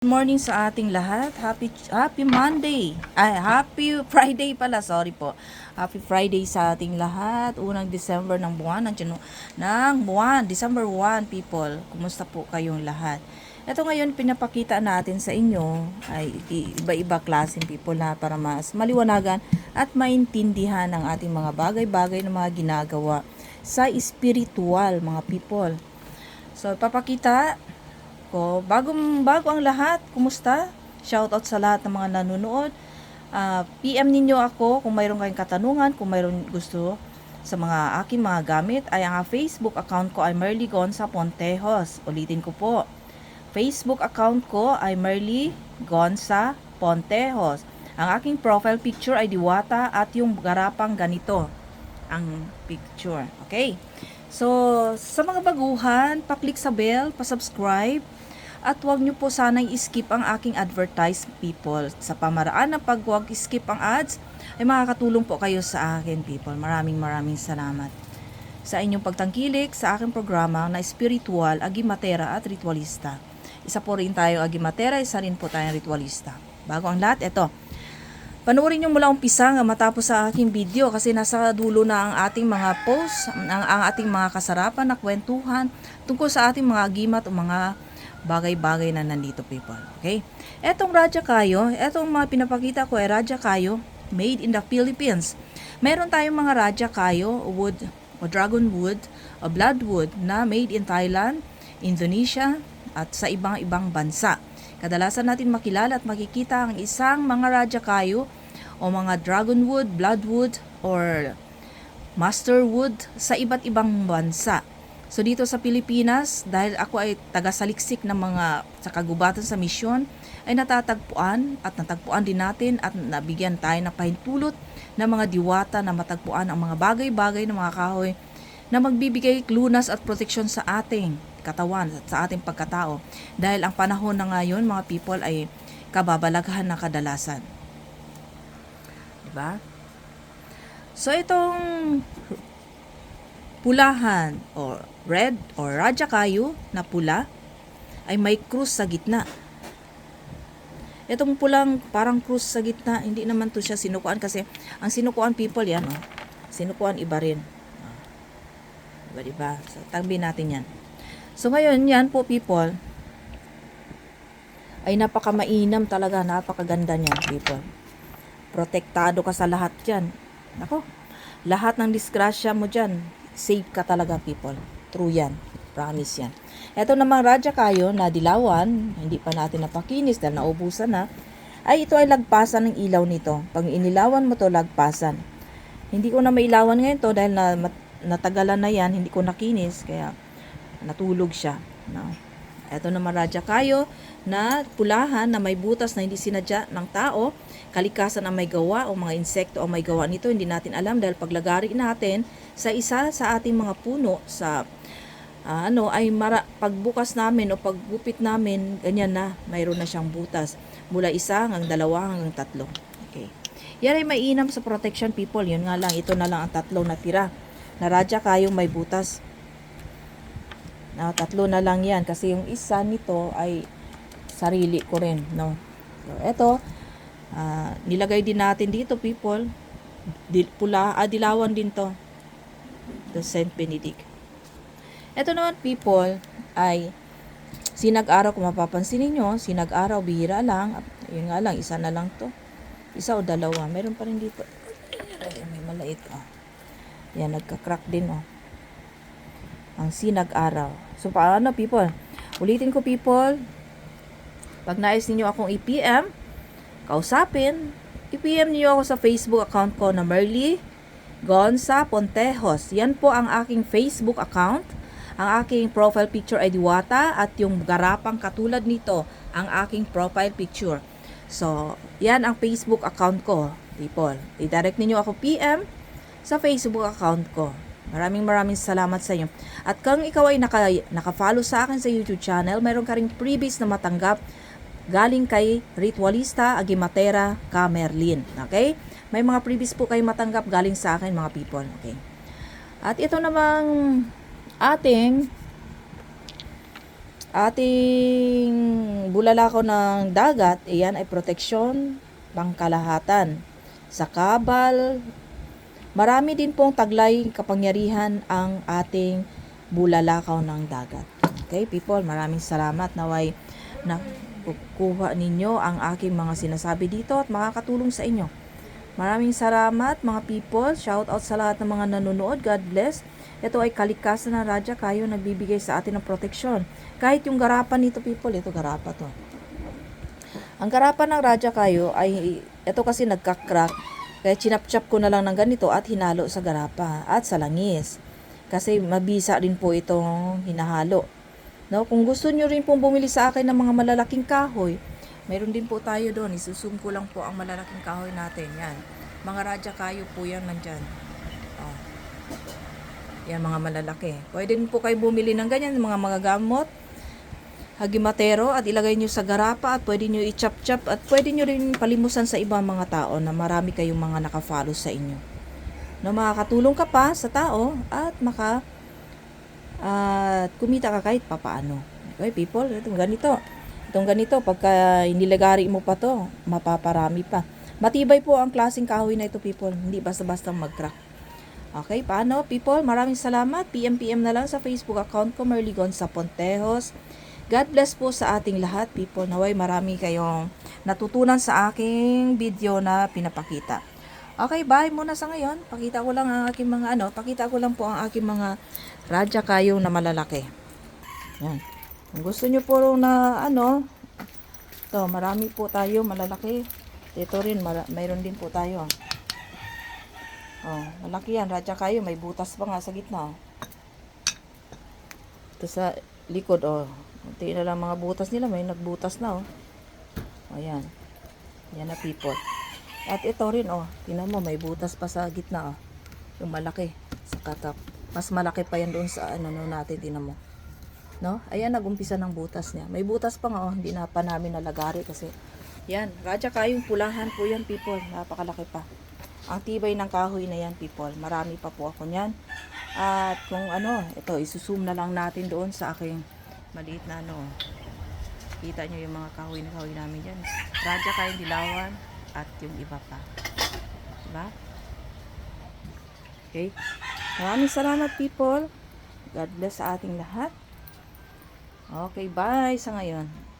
Good morning sa ating lahat. Happy Happy Monday. Ay, Happy Friday pala. Sorry po. Happy Friday sa ating lahat. Unang December ng buwan ng Janu- ng buwan, December 1 people. Kumusta po kayong lahat? Ito ngayon pinapakita natin sa inyo ay iba-iba klaseng people na para mas maliwanagan at maintindihan ang ating mga bagay-bagay na mga ginagawa sa spiritual mga people. So, papakita ko. Bagong bago ang lahat, kumusta? Shoutout sa lahat ng mga nanonood. Ah, PM ninyo ako kung mayroon kayong katanungan, kung mayroon gusto sa mga aking mga gamit, ay ang Facebook account ko ay Merly Gonza Pontejos. Ulitin ko po. Facebook account ko ay Merly Gonza Pontejos. Ang aking profile picture ay diwata at yung garapang ganito ang picture. Okay? So, sa mga baguhan, pa-click sa bell, pa-subscribe, at huwag nyo po sanang skip ang aking advertise people. Sa pamaraan ng pag huwag skip ang ads, ay makakatulong po kayo sa akin people. Maraming maraming salamat sa inyong pagtangkilik sa aking programa na spiritual, agimatera at ritualista. Isa po rin tayo agimatera, isa rin po tayong ritualista. Bago ang lahat, eto. Panoorin nyo mula umpisa nga matapos sa aking video kasi nasa dulo na ang ating mga posts, ang, ang ating mga kasarapan na kwentuhan tungkol sa ating mga gimat o mga bagay-bagay na nandito people. Okay? Etong Raja Kayo, etong mga pinapakita ko ay Raja Kayo made in the Philippines. Meron tayong mga Raja Kayo wood o dragon wood o blood wood na made in Thailand, Indonesia at sa ibang-ibang bansa. Kadalasan natin makilala at makikita ang isang mga Raja Kayo o mga dragon wood, blood wood, or master wood sa iba't ibang bansa. So dito sa Pilipinas, dahil ako ay taga-saliksik ng mga sa kagubatan sa misyon, ay natatagpuan at natagpuan din natin at nabigyan tayo ng pahintulot ng mga diwata na matagpuan ang mga bagay-bagay ng mga kahoy na magbibigay lunas at proteksyon sa ating katawan at sa ating pagkatao. Dahil ang panahon na ngayon, mga people, ay kababalaghan na kadalasan. Diba? So, itong pulahan or red or Raja Kayo na pula ay may krus sa gitna. Itong pulang parang krus sa gitna, hindi naman to siya sinukuan kasi ang sinukuan people yan, oh. Sinukuan iba rin. Oh. Diba? So, tagbi natin yan. So, ngayon, yan po people, ay napakamainam talaga, napakaganda niyan people. Protektado ka sa lahat yan. Nako, lahat ng disgrasya mo dyan, safe ka talaga people. True yan. Promise yan. Ito namang Raja Kayo na dilawan, hindi pa natin napakinis dahil naubusan na, ay ito ay lagpasan ng ilaw nito. Pag inilawan mo to lagpasan. Hindi ko na mailawan ngayon to dahil na, natagalan na yan, hindi ko nakinis, kaya natulog siya. No? Ito naman Raja Kayo na pulahan na may butas na hindi sinadya ng tao, kalikasan ang may gawa o mga insekto ang may gawa nito, hindi natin alam dahil paglagari natin sa isa sa ating mga puno sa ah, ano ay mara, pagbukas namin o paggupit namin, ganyan na, mayroon na siyang butas. Mula isa hanggang dalawa hanggang tatlo. Okay. Yan ay mainam sa protection people. Yun nga lang, ito na lang ang tatlo na tira. Na radya kayong may butas. Na tatlo na lang yan kasi yung isa nito ay sarili ko rin, no. So, ito ah, nilagay din natin dito, people. Di, pula, ah, din to. The Saint Benedict. Ito naman, people, ay sinag-araw, kung mapapansin ninyo, sinag-araw, bihira lang. Yun nga lang, isa na lang to. Isa o dalawa. Meron pa rin dito. Ay, may malait, oh. Yan, nagka-crack din, oh. Ang sinag-araw. So, paano, people? Ulitin ko, people. Pag nais ninyo akong i-PM, kausapin, i-PM niyo ako sa Facebook account ko na Merly Gonza Pontejos. Yan po ang aking Facebook account. Ang aking profile picture ay diwata at yung garapang katulad nito ang aking profile picture. So, yan ang Facebook account ko, people. I-direct ninyo ako PM sa Facebook account ko. Maraming maraming salamat sa inyo. At kung ikaw ay naka, naka-follow sa akin sa YouTube channel, mayroon ka ring freebies na matanggap galing kay Ritualista Agimatera Camerlin. Okay? May mga freebies po kayo matanggap galing sa akin mga people. Okay? At ito namang ating ating bulalakaw ng dagat, iyan ay proteksyon pangkalahatan. Sa kabal, marami din pong taglay kapangyarihan ang ating bulalakaw ng dagat. Okay, people, maraming salamat naway na kukuha ninyo ang aking mga sinasabi dito at makakatulong sa inyo. Maraming salamat mga people. Shout out sa lahat ng mga nanonood. God bless. Ito ay kalikasan ng Radya kayo nagbibigay sa atin ng proteksyon. Kahit yung garapan nito people, ito garapa to. Ang garapan ng Radya kayo ay ito kasi nagka-crack. Kaya chinap-chap ko na lang ng ganito at hinalo sa garapa at sa langis. Kasi mabisa rin po itong hinahalo. No, kung gusto nyo rin pong bumili sa akin ng mga malalaking kahoy, Meron din po tayo doon. Isusum ko lang po ang malalaking kahoy natin. Yan. Mga radya kayo po yan nandyan. Oh. Yan mga malalaki. Pwede din po kayo bumili ng ganyan, mga mga gamot, hagimatero at ilagay nyo sa garapa at pwede nyo i-chop-chop at pwede nyo rin palimusan sa ibang mga tao na marami kayong mga nakafollow sa inyo. Na makakatulong ka pa sa tao at maka at kumita ka kahit papaano. Okay, people, ito ganito. Itong ganito, pagka inilagari mo pa to, mapaparami pa. Matibay po ang klaseng kahoy na ito, people. Hindi basta-basta mag-crack. Okay, paano, people? Maraming salamat. PM-PM na lang sa Facebook account ko, Merligon sa Pontejos. God bless po sa ating lahat, people. Naway marami kayong natutunan sa aking video na pinapakita. Okay, bye muna sa ngayon. Pakita ko lang ang aking mga ano, pakita ko lang po ang aking mga radya kayo na malalaki. Yan. Kung gusto nyo po na ano, to marami po tayo malalaki. Ito rin, mayroon din po tayo. Oh, malaki yan. Radya kayo, may butas pa nga sa gitna. Ito sa likod, oh. Kunti na lang mga butas nila, may nagbutas na, oh. O, yan. Na, people. At ito rin, oh. Tingnan mo, may butas pa sa gitna, oh. Yung malaki. Sa katak. Mas malaki pa yan doon sa ano no, natin, tingnan mo. No? Ayan, nagumpisa ng butas niya. May butas pa nga, oh. Hindi na pa namin nalagari kasi yan. Radya kayong pulahan po yan, people. Napakalaki pa. Ang tibay ng kahoy na yan, people. Marami pa po ako niyan. At kung ano, ito, isusum na lang natin doon sa aking maliit na ano. Kita nyo yung mga kahoy na kahoy namin dyan. Radya kayong dilawan at yung iba pa. Diba? Okay? Maraming salamat, people. God bless sa ating lahat. Okay, bye sa ngayon.